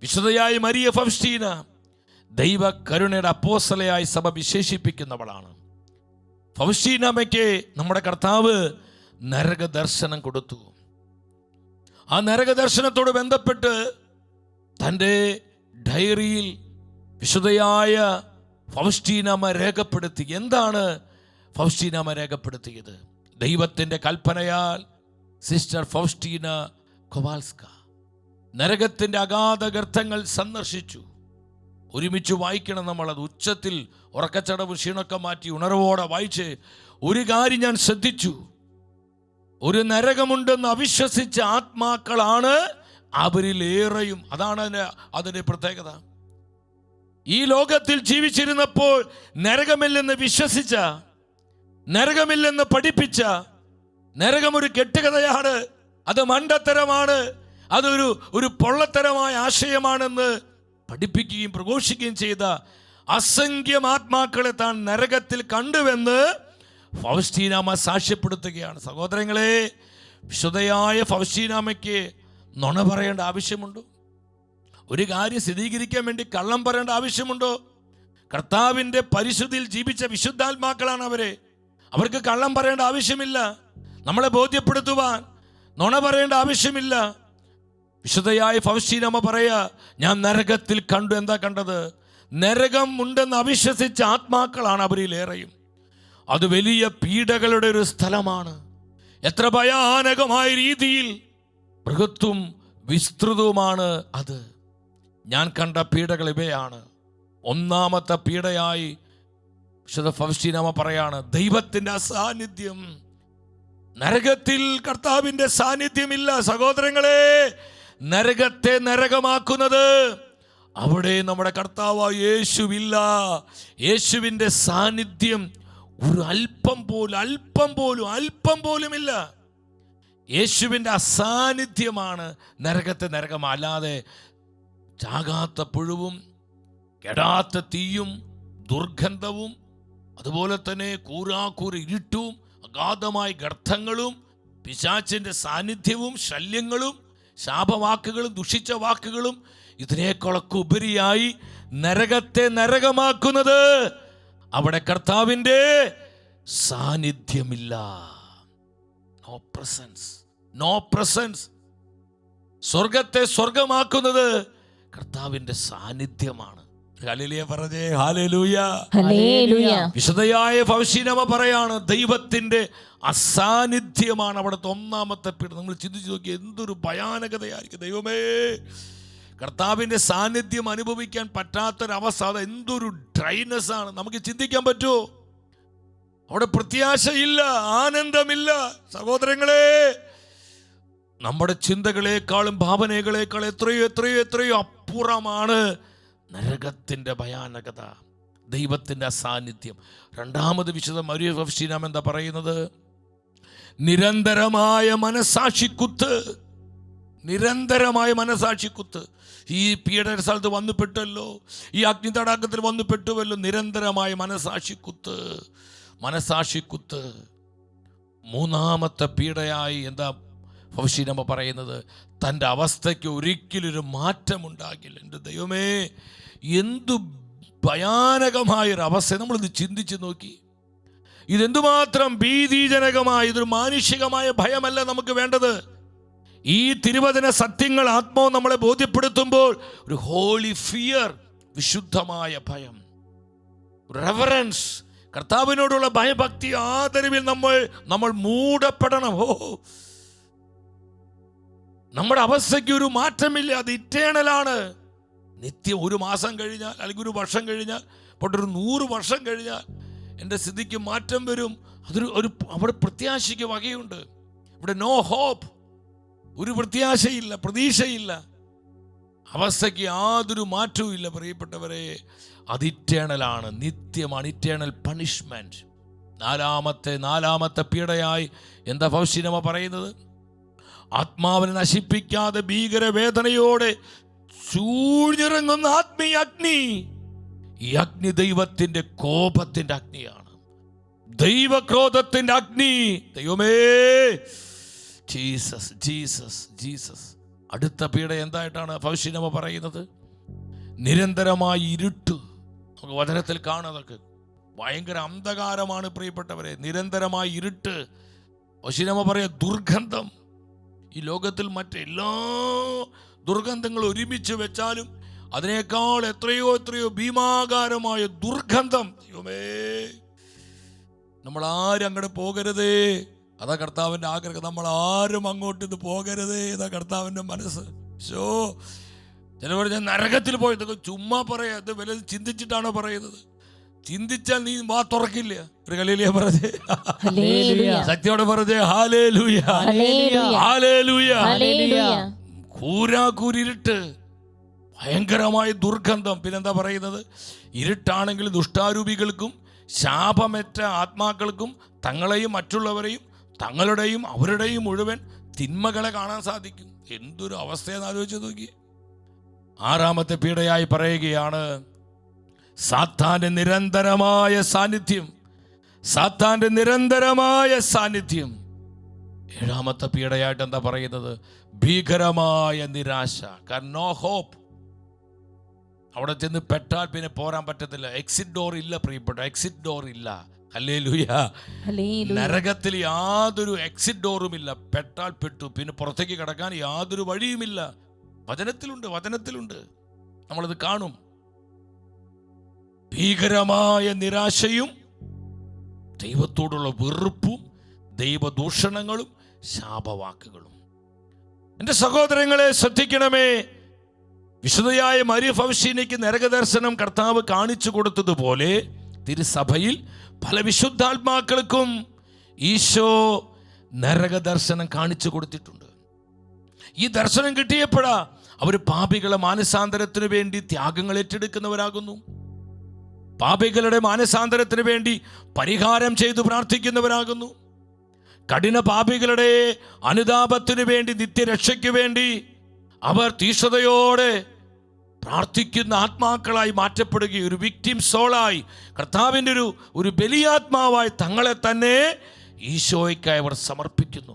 വിശുദ്ധയായ Maria Faustina ദൈവ കരുണയുടെ അപ്പോസലയായി സഭ വിശേഷിപ്പിക്കുന്നവളാണ്. ഫൗസ്റ്റീനമ്മയ്ക്ക് നമ്മുടെ കർത്താവ് നരകദർശനം കൊടുത്തു. ആ നരകദർശനത്തോട് ബന്ധപ്പെട്ട് തന്റെ ഡയറിയിൽ വിശുദ്ധയായ ഫൗസ്റ്റീനാമ രേഖപ്പെടുത്തി. എന്താണ് ഫൗസ്റ്റീനാമ രേഖപ്പെടുത്തിയത്? ദൈവത്തിന്റെ കൽപ്പനയാൽ സിസ്റ്റർ ഫൗസ്റ്റീന കൊവാൽസ്ക. നരകത്തിന്റെ അഗാധ ഗർത്തങ്ങൾ സന്ദർശിച്ചു. ഒരുമിച്ച് വായിക്കണം നമ്മളത്. ഉച്ചത്തിൽ ഉറക്കച്ചടവ് ക്ഷീണൊക്കെ മാറ്റി ഉണർവോടെ വായിച്ച് ഒരു കാര്യം ഞാൻ ശ്രദ്ധിച്ചു. ഒരു നരകമുണ്ടെന്ന് അവിശ്വസിച്ച ആത്മാക്കളാണ് അവരിലേറെയും അതാണ് അതിന്റെ അതിന്റെ പ്രത്യേകത. ഈ ലോകത്തിൽ ജീവിച്ചിരുന്നപ്പോൾ നരകമില്ലെന്ന് വിശ്വസിച്ച നരകമില്ലെന്ന് പഠിപ്പിച്ച നരകം ഒരു കെട്ടുകഥയാണ്. അത് മണ്ടത്തരമാണ്. അതൊരു ഒരു പൊള്ളത്തരമായ ആശയമാണെന്ന് പഠിപ്പിക്കുകയും പ്രഘോഷിക്കുകയും ചെയ്ത അസംഖ്യം ആത്മാക്കളെ താൻ നരകത്തിൽ കണ്ടുവെന്ന് ഫൗസ്റ്റീനാമ സാക്ഷ്യപ്പെടുത്തുകയാണ്. സഹോദരങ്ങളെ വിശുദ്ധയായ ഫൗസ്റ്റീനാമയ്ക്ക് നുണ പറയേണ്ട ആവശ്യമുണ്ടോ? ഒരു കാര്യം സ്ഥിരീകരിക്കാൻ വേണ്ടി കള്ളം പറയേണ്ട ആവശ്യമുണ്ടോ? കർത്താവിന്റെ പരിശുദ്ധിയിൽ ജീവിച്ച വിശുദ്ധാത്മാക്കളാണ് അവരെ. അവർക്ക് കള്ളം പറയേണ്ട ആവശ്യമില്ല. നമ്മളെ ബോധ്യപ്പെടുത്തുവാൻ നുണ പറയേണ്ട ആവശ്യമില്ല. വിശുദ്ധയായ ഫൗസ്റ്റീനമ്മ പറയാ ഞാൻ നരകത്തിൽ കണ്ടു. എന്താ കണ്ടത്? നരകം ഉണ്ടെന്ന് അവിശ്വസിച്ച ആത്മാക്കളാണ് അവരിലേറെയും അത് വലിയ പീഡകളുടെ ഒരു സ്ഥലമാണ്. എത്ര ഭയാനകമായ രീതിയിൽ ബൃഹത്വം വിസ്തൃതവുമാണ് അത്. ഞാൻ കണ്ട പീഡകൾ ഇവയാണ്. ഒന്നാമത്തെ പീഡയായി വിശുദ്ധ ഫൗസ്റ്റീനമ്മ പറയാണ് ദൈവത്തിന്റെ അസാന്നിധ്യം നരകത്തിൽ കർത്താവിന്റെ സാന്നിധ്യമില്ല സഹോദരങ്ങളെ. നരകത്തെ നരകമാക്കുന്നത്. അവിടെ നമ്മുടെ കർത്താവ് യേശുവില്ല. യേശുവിന്റെ സാന്നിധ്യം ഒരു അല്പം പോലും അല്പം പോലും അല്പം പോലുമില്ല. യേശുവിന്റെ അസാന്നിധ്യമാണ് നരകത്തെ നരകം. അല്ലാതെ ചാകാത്ത പുഴുവും കെടാത്ത തീയും ദുർഗന്ധവും അതുപോലെ തന്നെ കൂരാക്കൂര ഇരുട്ടും അഗാധമായ ഗർത്തങ്ങളും പിശാച്ചിന്റെ സാന്നിധ്യവും ശല്യങ്ങളും ശാപവാക്കുകളും ദുഷിച്ച വാക്കുകളും ഇതിനേക്കാളൊക്കെ ഉപരിയായി നരകത്തെ നരകമാക്കുന്നത് അവിടെ കർത്താവിന്റെ സാന്നിധ്യമില്ല. നോ പ്രസൻസ് നോ പ്രസൻസ് സ്വർഗത്തെ സ്വർഗമാക്കുന്നത് കർത്താവിന്റെ സാന്നിധ്യമാണ്. വിശുദ്ധയായ ഭവിഷ്യനമ പറയാണ് ദൈവത്തിന്റെ അസാന്നിധ്യമാണ് അവിടുത്തെ ഒന്നാമത്തെ പീഠ. നമ്മൾ ചിന്തിച്ചു നോക്കി എന്തൊരു ഭയാനകതയായിരിക്കും. ദൈവമേ കർത്താവിന്റെ സാന്നിധ്യം അനുഭവിക്കാൻ പറ്റാത്തൊരവസ്ഥ അത് എന്തൊരു ഡ്രൈനസ് ആണ്. നമുക്ക് ചിന്തിക്കാൻ പറ്റുമോ അവിടെ പ്രത്യാശയില്ല ആനന്ദമില്ല. സഹോദരങ്ങളെ നമ്മുടെ ചിന്തകളെക്കാളും ഭാവനകളെക്കാളും എത്രയോ എത്രയോ എത്രയോ അപ്പുറമാണ് നരകത്തിന്റെ ഭയാനകത ദൈവത്തിന്റെ അസാന്നിധ്യം. രണ്ടാമത് വിശദം മരിയ എന്താ പറയുന്നത്? നിരന്തരമായ മനസാക്ഷിക്കുത്ത്. നിരന്തരമായ മനസാക്ഷിക്കുത്ത്. ഈ പീഡന സ്ഥലത്ത് വന്നു പെട്ടല്ലോ ഈ അഗ്നി തടാകത്തിൽ വന്നു പെട്ടുവല്ലോ നിരന്തരമായ മനസാക്ഷിക്കുത്ത്. മനസാക്ഷിക്കുത്ത്. മൂന്നാമത്തെ പീഡയായി എന്താ ഫൗഷീനമ്മ പറയുന്നത് തന്റെ അവസ്ഥയ്ക്ക് ഒരിക്കലും ഒരു മാറ്റമുണ്ടാകില്ല. എന്റെ ദൈവമേ എന്തു ഭയാനകമായൊരു അവസ്ഥ. നമ്മളിത് ചിന്തിച്ച് നോക്കി. ഇതെന്തുമാത്രം ഭീതിജനകമായ ഇതൊരു മാനുഷികമായ ഭയമല്ല നമുക്ക് വേണ്ടത്. ഈ തിരുവചന സത്യങ്ങൾ ആത്മാവ് നമ്മളെ ബോധ്യപ്പെടുത്തുമ്പോൾ ഒരു ഹോളി ഫിയർ വിശുദ്ധമായ ഭയം റെവറൻസ് കർത്താവിനോടുള്ള ഭയഭക്തി ആദരവിൽ നമ്മൾ നമ്മൾ മൂടപ്പെടണം. ഓ നമ്മുടെ അവസ്ഥയ്ക്ക് ഒരു മാറ്റമില്ല അത് ഇറ്റേണലാണ്. നിത്യം ഒരു മാസം കഴിഞ്ഞാൽ അല്ലെങ്കിൽ ഒരു വർഷം കഴിഞ്ഞാൽ പോട്ടെ ഒരു നൂറ് വർഷം കഴിഞ്ഞാൽ എന്റെ സ്ഥിതിക്ക് മാറ്റം വരും. അതൊരു ഒരു അവിടെ പ്രത്യാശയ്ക്ക് വകയുണ്ട്. ഇവിടെ നോ ഹോപ്പ് ഒരു പ്രത്യാശയില്ല പ്രതീക്ഷയില്ല. അവസ്ഥയ്ക്ക് യാതൊരു മാറ്റവും ഇല്ല പ്രിയപ്പെട്ടവരെ. അത് ഇറ്റേണലാണ്. നിത്യമാണ് ഇറ്റേണൽ പണിഷ്മെന്റ് നാലാമത്തെ നാലാമത്തെ പീഡയായി. എന്താ ഭവിഷ്യനമ പറയുന്നത്? ആത്മാവിനെ നശിപ്പിക്കാതെ ഭീകരവേദനയോടെ ചൂഴ്ന്നിറങ്ങുന്ന ആത്മീയ അഗ്നി. ഈ അഗ്നി ദൈവത്തിന്റെ കോപത്തിന്റെ അഗ്നിയാണ്. ദൈവക്രോധത്തിന്റെ അഗ്നി. ദൈവമേ ജീസസ് ജീസസ് ജീസസ്. അടുത്ത പീഡ എന്തായിട്ടാണ് ഫൗഷിനമ പറയുന്നത്? നിരന്തരമായി ഇരുട്ട്. നമുക്ക് വചനത്തിൽ കാണുന്നതൊക്കെ ഭയങ്കര അന്ധകാരമാണ് പ്രിയപ്പെട്ടവരെ. നിരന്തരമായി ഇരുട്ട്. ഫൗഷിനമ പറയാ ദുർഗന്ധം. ഈ ലോകത്തിൽ മറ്റെല്ലാ ദുർഗന്ധങ്ങൾ ഒരുമിച്ച് വെച്ചാലും അതിനേക്കാൾ എത്രയോ എത്രയോ ഭീമാകാരമായ ദുർഗന്ധം ദൈവമേ നമ്മൾ ആരും അങ്ങോട്ട് പോകരുതേ. അതാ കർത്താവിന്റെ ആഗ്രഹം. നമ്മൾ ആരും അങ്ങോട്ട് ഇത് പോകരുതേ. ഇതാ കർത്താവിന്റെ മനസ്സ്. ഷോ ചിലവർ ഞാൻ നരകത്തിൽ പോയതൊക്കെ ചുമ്മാ പറയാ. ഇത് വലുത് ചിന്തിച്ചിട്ടാണോ പറയുന്നത്? ചിന്തിച്ചാൽ നീ വാ തുറക്കില്ല ഒരു കലയിലിയ പറഞ്ഞേ. ശക്തിയോടെ പറഞ്ഞേ ഹാലേ ലൂയ ഹാലേ ലൂയ ഭയങ്കരമായ ദുർഗന്ധം. പിന്നെന്താ പറയുന്നത്? ഇരുട്ടാണെങ്കിൽ ദുഷ്ടാരൂപികൾക്കും ശാപമറ്റ ആത്മാക്കൾക്കും തങ്ങളെയും മറ്റുള്ളവരെയും തങ്ങളുടെയും അവരുടെയും മുഴുവൻ തിന്മകളെ കാണാൻ സാധിക്കും. എന്തൊരു അവസ്ഥയെന്ന് ആലോചിച്ച് നോക്കി ആറാമത്തെ പീഡയായി പറയുകയാണ് സാത്താന്റെ നിരന്തരമായ സാന്നിധ്യം. സാത്താന്റെ നിരന്തരമായ സാന്നിധ്യം. ഏഴാമത്തെ പീഡയായിട്ട് എന്താ പറയുന്നത്? ഭീകരമായ നിരാശ. കാരണം നോ ഹോപ്പ് അവിടെ ചെന്ന് പെട്ടാൽ പിന്നെ പോരാൻ പറ്റത്തില്ല. എക്സിറ്റ് ഡോർ ഇല്ല പ്രിയപ്പെട്ട. എക്സിറ്റ് ഡോർ ഇല്ല. അല്ലേ ലൂയ നരകത്തിൽ യാതൊരു എക്സിറ്റ് ഡോറും ഇല്ല. പെട്ടാൽ പെട്ടു. പിന്നെ പുറത്തേക്ക് കിടക്കാൻ യാതൊരു വഴിയുമില്ല. വചനത്തിലുണ്ട് വചനത്തിലുണ്ട്. നമ്മളത് കാണും. ഭീകരമായ നിരാശയും ദൈവത്തോടുള്ള വെറുപ്പും ദൈവദൂഷണങ്ങളും ശാപവാക്കുകളും. എന്റെ സഹോദരങ്ങളെ ശ്രദ്ധിക്കണമേ. വിശുദ്ധയായ മരിയ നരകദർശനം കർത്താവ് കാണിച്ചു കൊടുത്തതുപോലെ തിരുസഭയിൽ പല വിശുദ്ധാത്മാക്കൾക്കും ഈശോ നരകദർശനം കാണിച്ചു കൊടുത്തിട്ടുണ്ട്. ഈ ദർശനം കിട്ടിയപ്പോഴാ അവർ പാപികളെ മാനസാന്തരത്തിനു വേണ്ടി ത്യാഗങ്ങൾ ഏറ്റെടുക്കുന്നവരാകുന്നു. പാപികളുടെ മാനസാന്തരത്തിന് വേണ്ടി പരിഹാരം ചെയ്തു പ്രാർത്ഥിക്കുന്നവരാകുന്നു. കഠിന പാപികളുടെ അനുതാപത്തിനു വേണ്ടി നിത്യരക്ഷയ്ക്ക് വേണ്ടി അവർ തീഷ്ണതയോടെ പ്രാർത്ഥിക്കുന്ന ആത്മാക്കളായി മാറ്റപ്പെടുകയും ഒരു വിക്ടിം സോളായി കർത്താവിന്റെ ഒരു ഒരു ബലിയാത്മാവായി തങ്ങളെ തന്നെ ഈശോയ്ക്കായി അവർ സമർപ്പിക്കുന്നു.